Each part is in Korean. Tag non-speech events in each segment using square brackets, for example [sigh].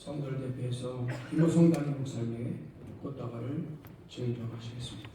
성도를 대표해서 담임 목사님에게 꽃다발을 증정하시겠습니다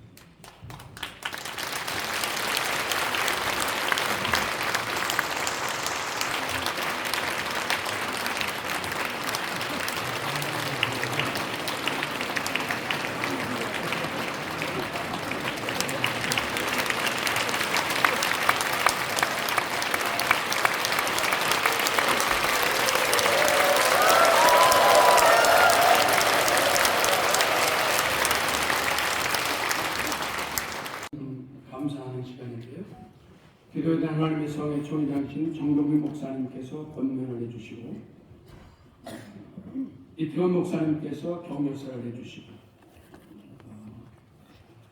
감사하는 시간인데요. 기도의 하나님의 성의 총장신 정동희 목사님께서 권면을 해주시고 이태원 목사님께서 격려사를 해주시고 어,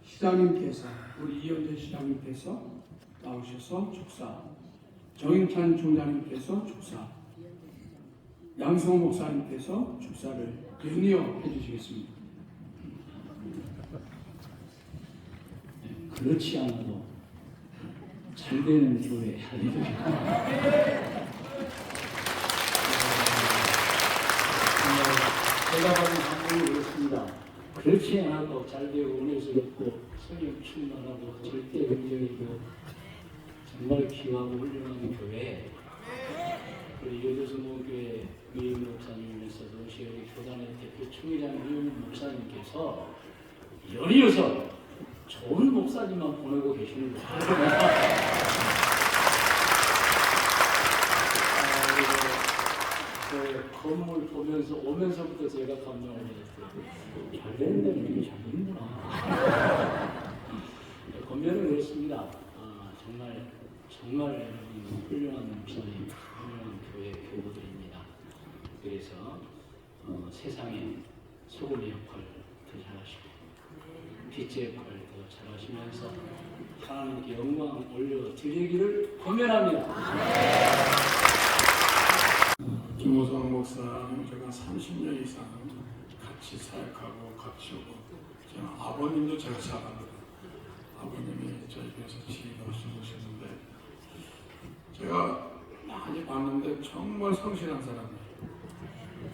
시장님께서 우리 이현재 시장님께서 나오셔서 축사 정인찬 총장님께서 축사 양성 목사님께서 축사를 연이어 해주시겠습니다. 그렇지 않아도 잘 되는 교회 제가 받은 감동이 그렇습니다. 그렇지 않아도 잘 되고 은혜스럽고 성령 충만하고 절대 긍정이고 정말 귀하고 훌륭한 교회 우리 여교수목교회 이은 목사님이면서도 시어리 교단의 대표 총회장 이은 목사님께서 연이어서 좋은 목사님만 보내고 계시는 거예요. 아, 그리고 그 건물 보면서 오면서부터 제가 감명을 받았어요. 잘 되는 데는 이렇게 잘 되는구나. 건면은 그렇습니다. 아, 정말 정말 훌륭한 목사님, 훌륭한 교회 교우들입니다. 그래서 어, 세상에 소금의 역할을 더 잘하시고 빛의 역할을 더 잘하시면서 하나님께 영광 올려 드리기를 권면합니다. 김호성 목사님 제가 30년 이상 같이 사역하고 같이 오고 제가 아버님도 제가 잘 압니다. 아버님이 저희 교회에서 지휘하시고 오셨는데 제가 많이 봤는데 정말 성실한 사람이에요.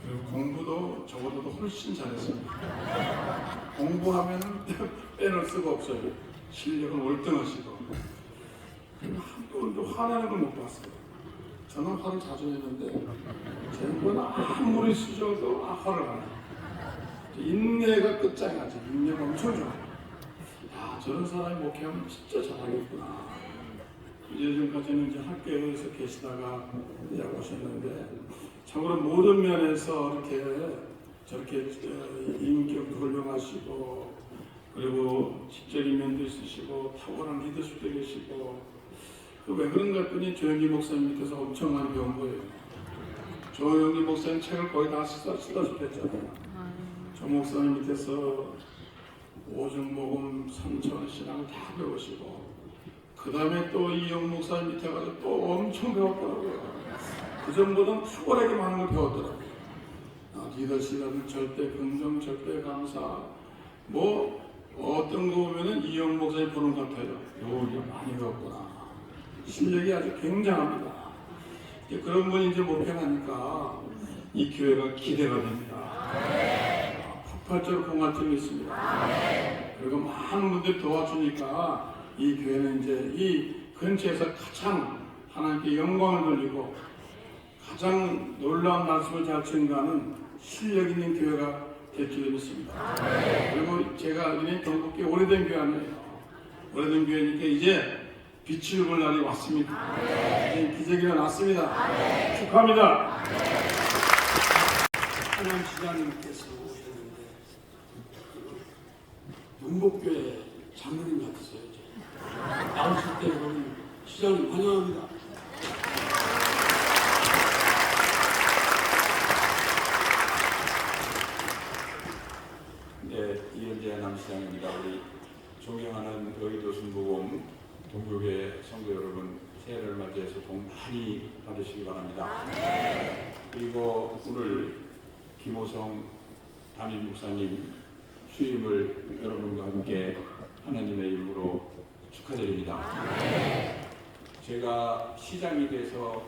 그리고 공부도 저보다도 훨씬 잘했습니다. 공부하면은 [laughs] 빼놓을 수가 없어요. 실력은 월등하시고 한 번도 화나는 걸 못 봤어요. 저는 화를 자주 내는데 쟤는 아무리 쓰셔도 아, 화를 안 해요. 인내가 끝장이지. 인내가 엄청 좋아요. 야, 저런 사람이 목회하면 진짜 잘하겠구나. 예전까지는 이제 학교에서 계시다가 이제 오셨는데 참으로 모든 면에서 이렇게 저렇게 어, 인격도 훌륭하시고 그리고 지적인 면도 있으시고 탁월한 리더십도 계시고 그 왜 그런가 했더니 조영기 목사님 밑에서 엄청 많이 배운 거예요. 조영기 목사님 책을 거의 다 쓰다, 쓰다시피 했잖아요. 조 목사님 밑에서 오중복음, 삼천신앙 다 배우시고 그 다음에 또 이영 목사님 밑에 가서 또 엄청 배웠더라고요. 그 전보다는 탁월하게 많은 걸 배웠더라고요. 아, 리더십이라든 절대 긍정, 절대 감사 뭐 어떤 거 보면은 이영 목사님 보는 것 같아요. 요, 많이 배웠구나. 실력이 아주 굉장합니다. 그런 분이 이제 목회하니까 이 교회가 기대가 됩니다. 아, 폭발적으로 공활점이 있습니다. 그리고 많은 분들이 도와주니까 이 교회는 이제 이 근처에서 가장 하나님께 영광을 돌리고 가장 놀라운 말씀을 잘 증거하는 실력 있는 교회가 될줄 믿습니다. 그리고 제가 알기로는 경북계 오래된 교회 아니에요. 오래된 교회니까 이제 빛을 볼 날이 왔습니다. 이제 기적이 일어났습니다. 축하합니다. 하나님 시장님께서 오셨는데 문복교회 장로님 같으세요. 나오실 때 여러분 시장님 환영합니다. 네, 이현재 남시장입니다. 우리 존경하는 여의도 순복음 동교회 성도 여러분 새해를 맞이해서 복 많이 받으시기 바랍니다. 그리고 오늘 김호성 담임 목사님 수임을 여러분과 함께 하나님의 이름으로 축하드립니다. 제가 시장이 돼서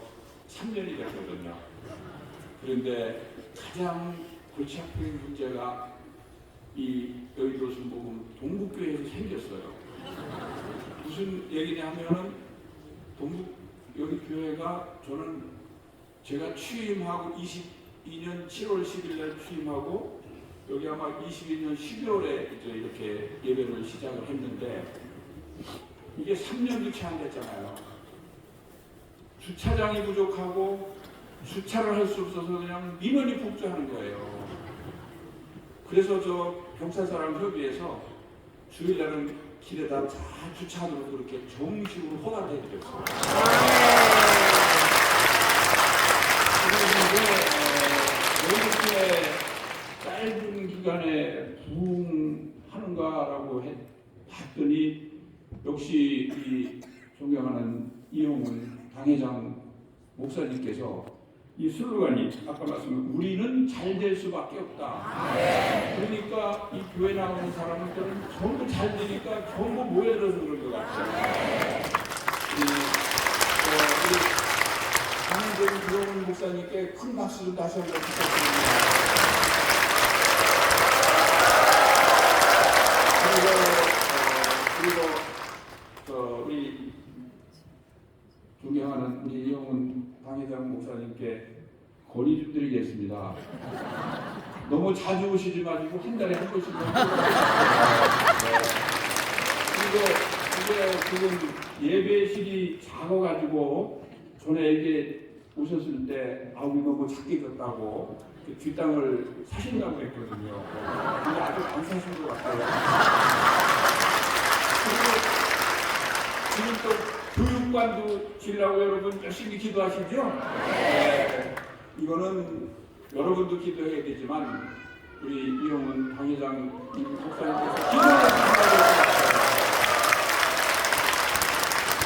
3년이 됐거든요. 그런데 가장 골치 아픈 문제가 이 여의도 순복음 동북교회에서 생겼어요. 무슨 얘기냐 하면은 동북 여기 교회가 저는 제가 취임하고 22년 7월 10일 날 취임하고 여기 아마 22년 12월에 이제 이렇게 예배를 시작을 했는데 이게 3년도 채 안 됐잖아요. 주차장이 부족하고 주차를 할 수 없어서 그냥 민원이 폭주하는 거예요. 그래서 저 경찰사랑 협의해서 주일날은 길에다 다 주차하도록 그렇게 정식으로 허가를 해드렸어요. 그래서 이제 어, 왜 이렇게 짧은 기간에 부흥하는가라고 해 봤더니 역시 이 존경하는 이용훈 당회장 목사님께서 이 슬로건이 아까 말씀한 우리는 잘 될 수밖에 없다. 그러니까 이 교회 나오는 사람들은 전부 잘 되니까 전부 모여들어서 그런 것 같아요. 이, 어, 우리 강은정 이용훈 목사님께 큰 박수 좀 다시 한번 부탁드립니다. 그리고 어, 그리고 어, 우리 존경하는 우리 이용훈 당회장 목사님께 건의 좀 드리겠습니다. 너무 자주 오시지 마시고 한 달에 한 번씩만. 그리고 이게 지금 예배실이 작아가지고 전에 이게 오셨을 때 아우 이거 뭐 작게 졌다고 그 뒷땅을 사신다고 했거든요. 근데 아직 안 사신 것 같아요. 지금 또 교육관도 지려고 여러분 열심히 기도하시죠? 네. 이거는 여러분도 기도해야 되지만 우리 이용은 당회장 목사님께서 기도를 하셔야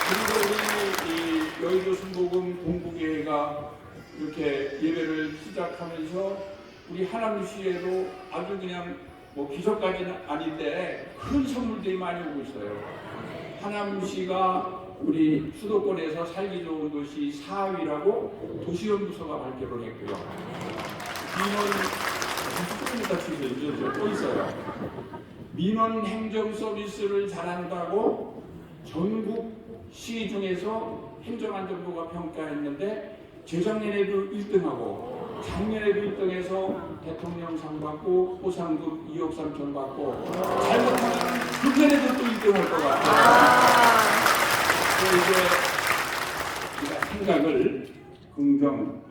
그리고 우리 이 여의도 순복음 동부교회가 이렇게 예배를 시작하면서 우리 하남시에도 아주 그냥 뭐 기적까지는 아닌데 큰 선물들이 많이 오고 있어요. 하남시가 우리 수도권에서 살기 좋은 도시 4위라고 도시연구소가 발표를 했고요. 민원 조금이다 치세요. 또 있어요. 민원 행정 서비스를 잘한다고 전국 시 중에서 행정안전부가 평가했는데 재작년에도 1등하고 작년에도 1등해서 대통령상 받고 보상금 2억 3천 받고 잘못하면 금년에도 또 1등 할 것 같아요. 이제 생각을 긍정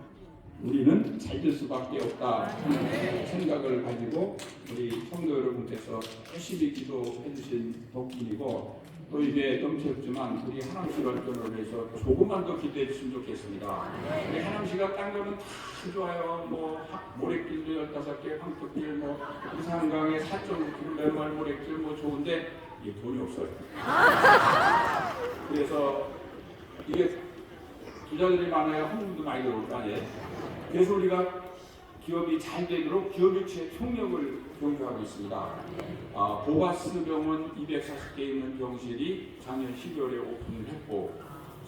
우리는 잘될 수밖에 없다 하는 생각을 가지고 우리 성도 여러분께서 열심히 기도해 주신 덕분이고 또 이게 넘쳤지만 우리 하남시 발전을 위해서 조금만 더 기도해 주시면 좋겠습니다. 우리 하남시가 딴 거는 다 좋아요. 뭐 하- 모래길도 15개, 황토길, 뭐 이산강에 4.9km 모래길 뭐 좋은데 이게 돈이 없어요. 그래서 이게 부자들이 많아야 헌금도 많이 들어올 거 아니에요. 그래서 우리가 기업이 잘 되도록 기업 유치의 총력을 공유하고 있습니다. 아, 보가스 병원 240개 있는 병실이 작년 12월에 오픈을 했고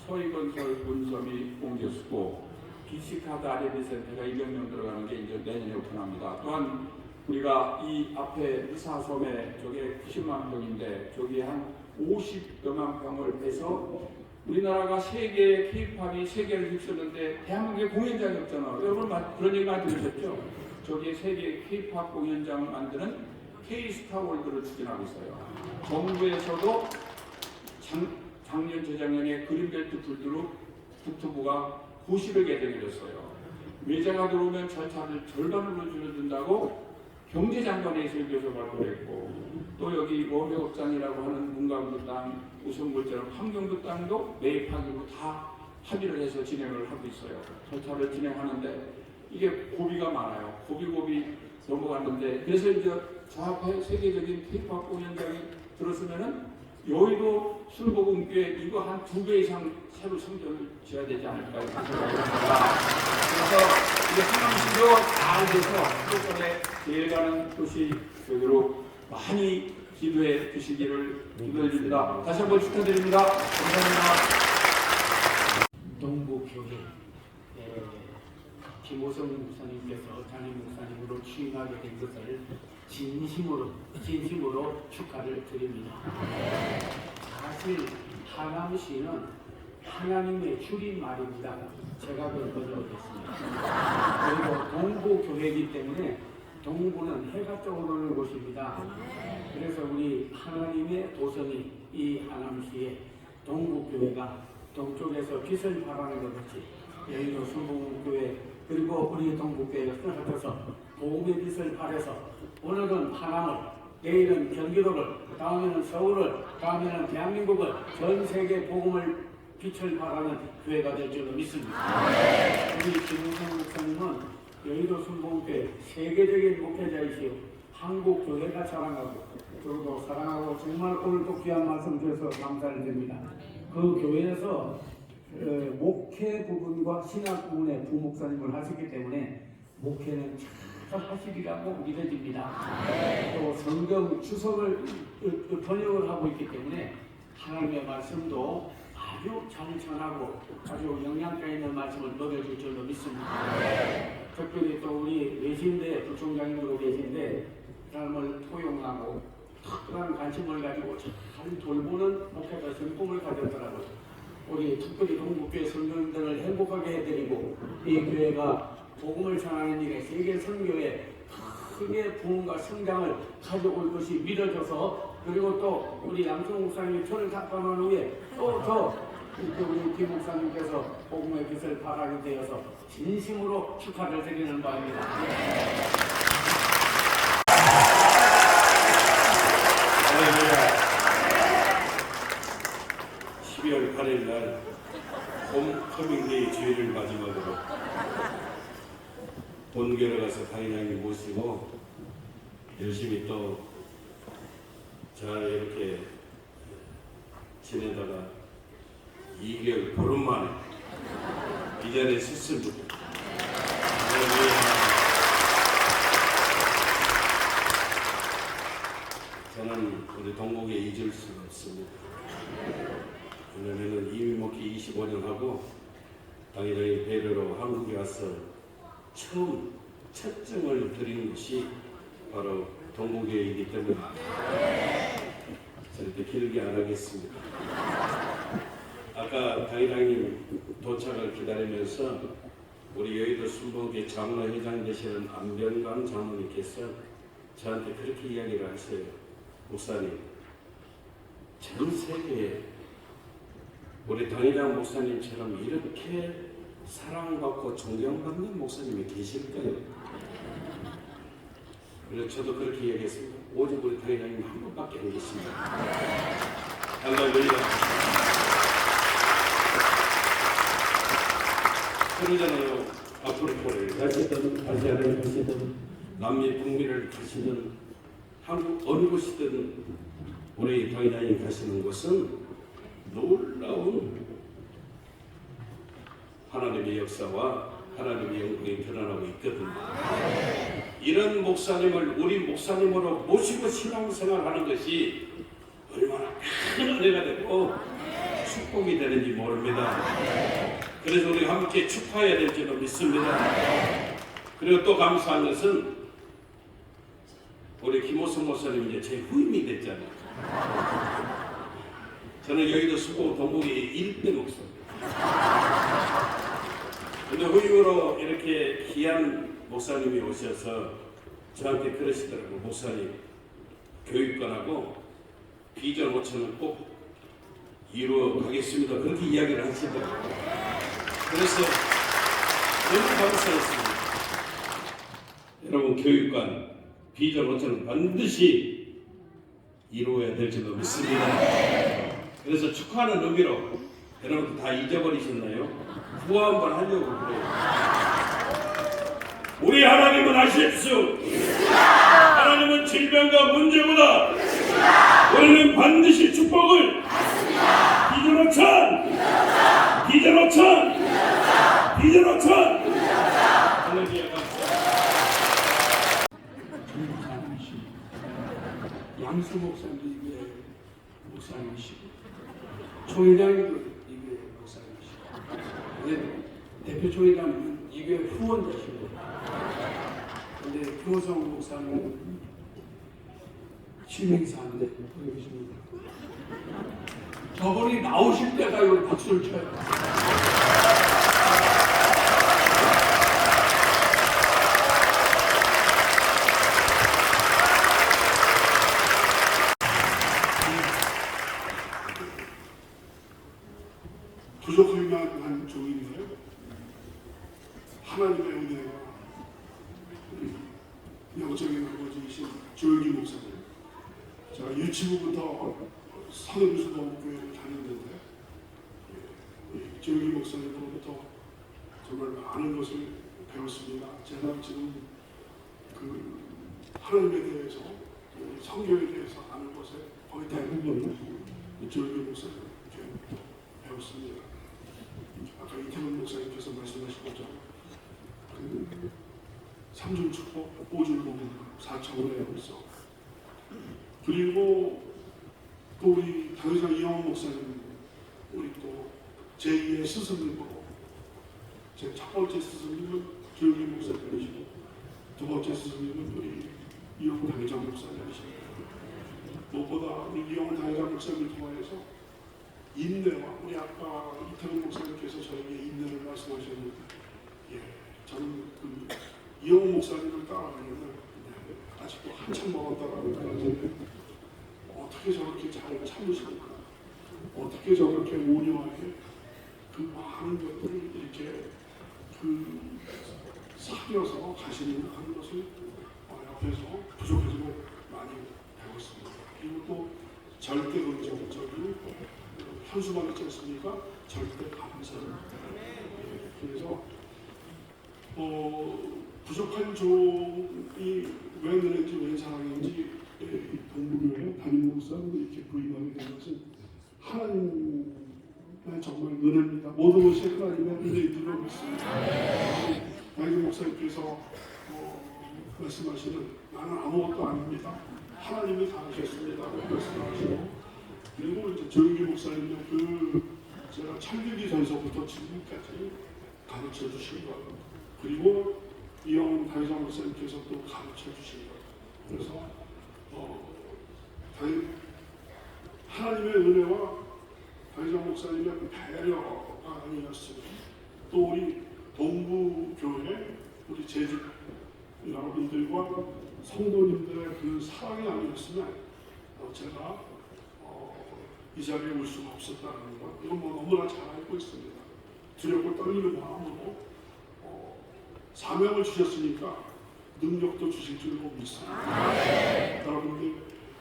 서희건설 본섬이 옮겼고 BC카드 R&D 센터가 200명 들어가는 게 이제 내년에 오픈합니다. 또한 우리가 이 앞에 의사섬에 저게 90만 평인데 저기 한 50여만 평을 해서 우리나라가 세계 케이팝이 세계를 휩쓸는데 대한민국에 공연장이 없잖아. 여러분 마- 그런 얘기 많이 들으셨죠? 저기에 세계 케이팝 공연장을 만드는 K스타 월드를 추진하고 있어요. 정부에서도 작, 작년 재작년에 그린벨트 불두로 국토부가 고시를 개정해줬어요. 외자가 들어오면 절차를 절반으로 줄여준다고 경제장관의 설교서 발표를 했고 또 여기 원배업장이라고 하는 문광도 땅, 우성물처럼 환경도 땅도 매입하기로 다 합의를 해서 진행을 하고 있어요. 절차를 진행하는데 이게 고비가 많아요. 고비고비 넘어갔는데 그래서 이제 저 앞에 세계적인 케이팝 공연장이 들었으면은 여의도 술복음교회 이거 한 두 배 이상 새로 성전을 지어야 되지 않을까 이렇게. 그래서 이게 하남시도 잘 돼서 수도권에 제일 가는 도시 되도록 많이 기도해 주시기를 기도해 줍니다. 다시 한번 축하드립니다. 감사합니다. 동부교회 예, 김호성 목사님께서 장임 목사님으로 취임하게 된 것을 진심으로 진심으로 축하를 드립니다. 사실 하남시는 하나님의 줄임말입니다. 제가 그걸 번역했습니다. 그리고 동부교회이기 때문에 동부는 해가 떠오르는 곳입니다. 그래서 우리 하나님의 도성이 이 하남시의 동부교회가 동쪽에서 빛을 발하는 것 같이 여의도 순복음교회 그리고 우리 동부교회가 합쳐서 복음의 빛을 발해서 오늘은 하남을 내일은 경기도를 다음에는 서울을 다음에는 대한민국을 전 세계 복음을 빛을 발하는 교회가 될 줄로 믿습니다. 우리 김은성 목사님은 여의도 순복음교회 세계적인 목회자이시오 한국 교회가 자랑하고 그리고 사랑하고 정말 오늘도 귀한 말씀 주셔서 감사를 드립니다. 그 교회에서 어, 목회 부분과 신학 부분의 부목사님을 하셨기 때문에 목회는 잘 하시리라고 믿어집니다. 또 성경 주석을 어, 번역을 하고 있기 때문에 하나님의 말씀도 아주 잘 전하고 아주 영양가 있는 말씀을 먹여줄 줄로 믿습니다. 특별히 또 우리 외신대 부총장님으로 계신데 사람을 포용하고 특별한 관심을 가지고 잘 돌보는 목회자 성품을 가졌더라고요. 우리 특별히 동국교회 성도들을 행복하게 해드리고 이 교회가 복음을 전하는 일에 세계 선교에 크게 부흥과 성장을 가져올 것이 믿어져서 그리고 또 우리 양성 목사님이 저를 답변한 후에 또더 우리 김 목사님께서 복음의 빛을 발하게 되어서 진심으로 축하를 드리는 바입니다. 할렐루야. 12월 8일 날 홈커밍데이 주일을 마지막으로 본교로 가서 강인양님 모시고 열심히 또 잘 이렇게 지내다가 2개월 보름 만에 이 자리에 섰습니다. 할렐루야. 저는 우리 동국에 잊을 수가 없습니다. 왜냐면은 이미 목회 25년 하고 당연히 배려로 한국에 와서 처음 첫 증을 드린 것이 바로 동국회이기 때문에 절대 길게 안 하겠습니다. 아까 당회장님 도착을 기다리면서 우리 여의도 순복의 장로 회장 되시는 안병감 장로님께서 저한테 그렇게 이야기를 하세요. 목사님, 전 세계에 우리 당회장 목사님처럼 이렇게 사랑받고 존경받는 목사님이 계실까요? 그래서 저도 그렇게 이야기했습니다. 오직 우리 당회장님 한 분밖에 안 계십니다. 할렐루야. 그러잖아요. 아프리카를 가시든 아시아를 가시든 남미 북미를 가시든 한국 어느 곳이든 우리 당회장님 가시는 곳은 놀라운 하나님의 역사와 하나님의 영광이 드러나고 있거든요. 이런 목사님을 우리 목사님으로 모시고 신앙생활하는 것이 얼마나 큰 은혜가 되고 축복이 되는지 모릅니다. 그래서 우리 함께 축하해야 될 줄로 믿습니다. 그리고 또 감사한 것은 우리 김호성 목사님 이제 제 후임이 됐잖아요. 저는 여의도 수고 동국의 일대 목사입니다. 근데 후임으로 이렇게 귀한 목사님이 오셔서 저한테 그러시더라고요. 목사님, 교육관하고 비전 5천은 꼭 이루어 가겠습니다. 그렇게 이야기를 하시더라고요. 그래서 너무 감사했습니다. 여러분, 교육관 비전 5천은 반드시 이루어야 될 줄로 믿습니다. 그래서 축하하는 의미로 여러분 다 잊어버리셨나요? 구호 한번 하려고 그래요. 우리 하나님은 아십시오. 하나님은 질병과 문제보다 우리는 반드시 축복을 비전 오천 비전 오천 비전 오천 할렐루야 전무사님이시고 양수 목사님도 이게 목사님이시고 목사님이시고 근데 대표 초회장님은 이게 이게 후원자시고 근데 김호성 목사는 취명사인데 여기 계십니다. 저분이 나오실 때가 여기 박수를 쳐요. 부족할 만한 종인데요. 하나님의 은혜가 우리 영적인 아버지이신 조영기 목사님. 제가 유치부부터 서른수도교회를 다녔는데 예, 조영기 목사님으로부터 정말 많은 것을 배웠습니다. 제가 지금 그 하나님에 대해서 그 성경에 대해서 아는 것에 거의 대부분 조영기 목사님 배웠습니다. 아까 이태원 목사님께서 말씀하신 것처럼 그 삼중 축복, 오중 복음, 사차원의 벌써 그리고 또 우리 당회장 이영호 목사님 우리 또 제2의 스승님으로 제 첫 번째 스승님은 조영기 목사님이시고 두 번째 스승님은 우리 이영호 당회장 목사님이십니다. 무엇보다 우리 이영호 당회장 목사님을 통하여서 인내와 우리 아까 이태원 목사님께서 저에게 인내를 말씀하셨는데 예, 저는 그 이영호 목사님을 따라가려면 예, 아직도 한참 멀었다라고 생각하는데 어떻게 저렇게 잘 참으십니까? 어떻게 저렇게 온유하게 그 많은 것들을 이렇게 그 사려서 가시는 하는 것을 어, 옆에서 부족하지만 많이 배웠습니다. 그리고 또 절대 긍정적인 현수막 있지 않습니까? 절대 감사를. 예, 그래서 어, 부족한 종이 왜 그런지 왜 사랑인지 예, 동부교회 담임 목사로 이렇게 부임하게 된 것은 하나님의 정말 은혜입니다. 모든 것이 하나님의 은혜이라고 믿습니다. 나이 목사님께서 어, 말씀하시는 나는 아무것도 아닙니다. 하나님이 다 하셨습니다. 말씀하시고 그리고 이제 조영기 목사님도 그 제가 창세기 전서부터 지금까지 가르쳐 주신 것 그리고 이영훈 다회장 목사님께서 또 가르쳐 주신 것 그래서 어, 당- 하나님의 은혜와 다회장 목사님의 그 배려가 아니었으면 또 우리 동부교회 우리 제주 여러분들과 성도님들의 그 사랑이 아니었으면 어, 제가 어, 이 자리에 올 수가 없었다는 것 이건 뭐 너무나 잘 알고 있습니다. 두렵고 떨리는 마음으로 어, 사명을 주셨으니까 능력도 주실 줄로 믿습니다. 여러분들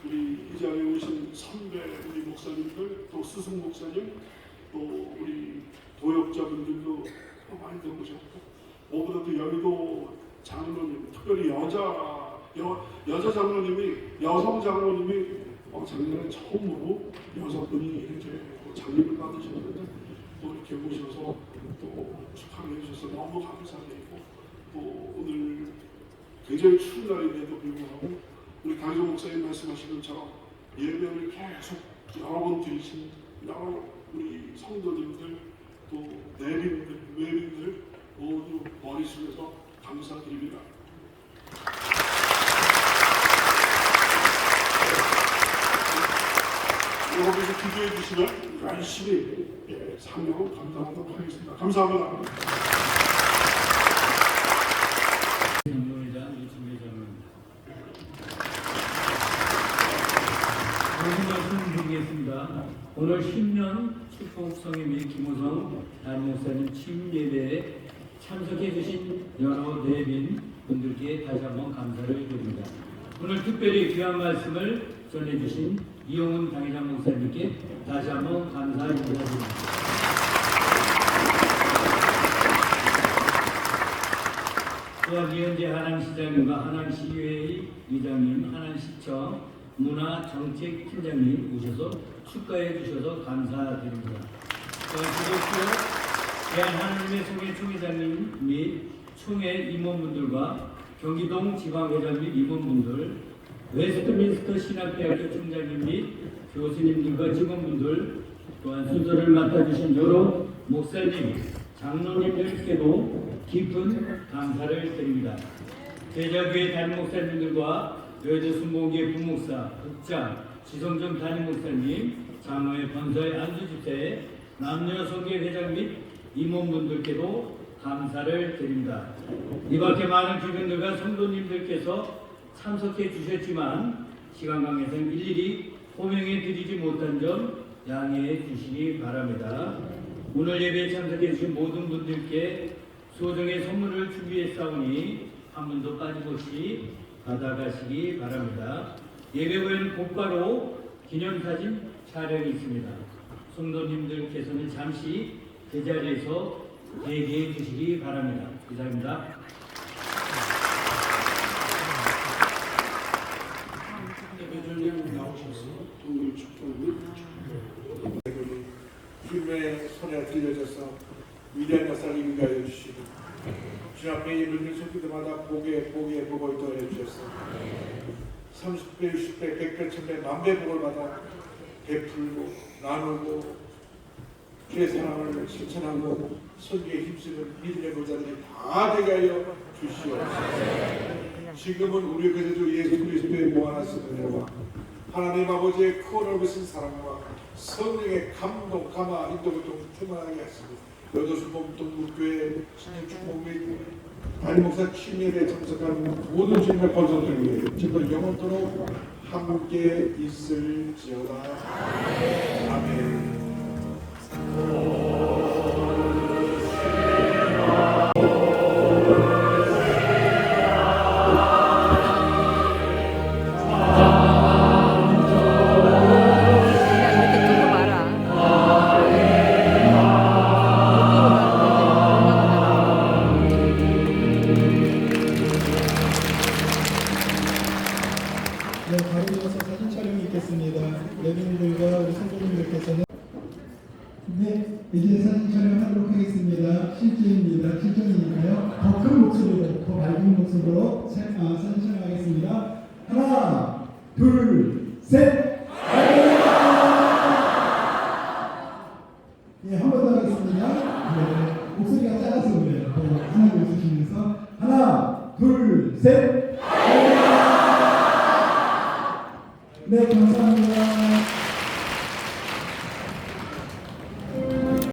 우리 이 자리에 오신 선배 우리 목사님들 또 스승 목사님 또 우리 도역자분들도 많이 들어오셨고 무엇보다 도 여의도 장로님 특별히 여자 여, 여자 장로님이 여성 장로님이 어, 작년에 처음으로 여성분이 이렇게 장립을 받으셨는데 또 이렇게 오셔서 또 축하를 해주셔서 너무 감사드리고 또 오늘 굉장히 추운 날인데도 불구하고 우리 강정 목사님 말씀하신 것처럼 예배를 계속 여러 번 드리신 여러 우리 성도님들 또 내림들 외림들 모두 머릿속에서 감사드립니다. 여러분께서 기도해 주시면 열심히 예, 사명을 감당하도록 하겠습니다. 감사합니다. 장로회장 이준배 장로입니다. 모든 말씀 드리겠습니다. 오늘 10년 축복성의 및 김호성 담임 목사님 취임 예배에 참석해 주신 여러 내빈 분들께 다시 한번 감사를 드립니다. 오늘 특별히 귀한 말씀을 전해 주신 이용훈 당회장 목사님께 다시 한번 감사 인사드립니다. 또한 이현재 하남시장님과 하남시의회 이장님, 하남시청 문화정책팀장님 오셔서 축하해 주셔서 감사드립니다. 그리고 대한하나님의 총회 총회장님 및 총회 임원분들과 경기동 지방회장 및 임원분들, 웨스트민스터 신학대학교 총장님 및 교수님들과 직원분들, 또한 순서를 맡아주신 여러 목사님, 장로님들께도 깊은 감사를 드립니다. 제자교회 담임 목사님들과 여자 순복의 부목사, 국장, 지성정 담임 목사님, 장로의 권서의 안수집회, 남녀 성계 회장 및 임원분들께도 감사를 드립니다. 이 밖에 많은 귀빈들과 성도님들께서 참석해 주셨지만 시간 관계상 일일이 호명해 드리지 못한 점 양해해 주시기 바랍니다. 오늘 예배에 참석해 주신 모든 분들께 소정의 선물을 준비했사오니 한 분도 빠짐없이 받아가시기 바랍니다. 예배 후에는 곧바로 기념사진 촬영이 있습니다. 성도님들께서는 잠시 그 자리에서 대기해 주시기 바랍니다. 이상입니다. 예배전량 나오셔서 동물 축복을 주님의 손에 들려져서 위대한 역사를 인가해 주시고 주 앞에 이르는 손기도마다 보게 보게 보고 있도록 해주셔서 30배, 60배, 100배, 1000배, 만배 복을 받아 베풀고 나누고 주의 사랑을 실천하고 설계에 힘쓰는 믿음의 보자들이 다 되게 하여 주시옵소서. 지금은 우리 그대로 예수 그리스도의 무한하신 은혜와 하나님 아버지의 크로르신 사랑과 성령의 감동, 감화, 인도를 좀 충만하게 하시고 여도수 범동국교회 신일축복 및 담임 목사 침례에 참석하는 모든 주님의 권속들 위해 지금 영원토록 함께 있을지어다. 아멘. 그냥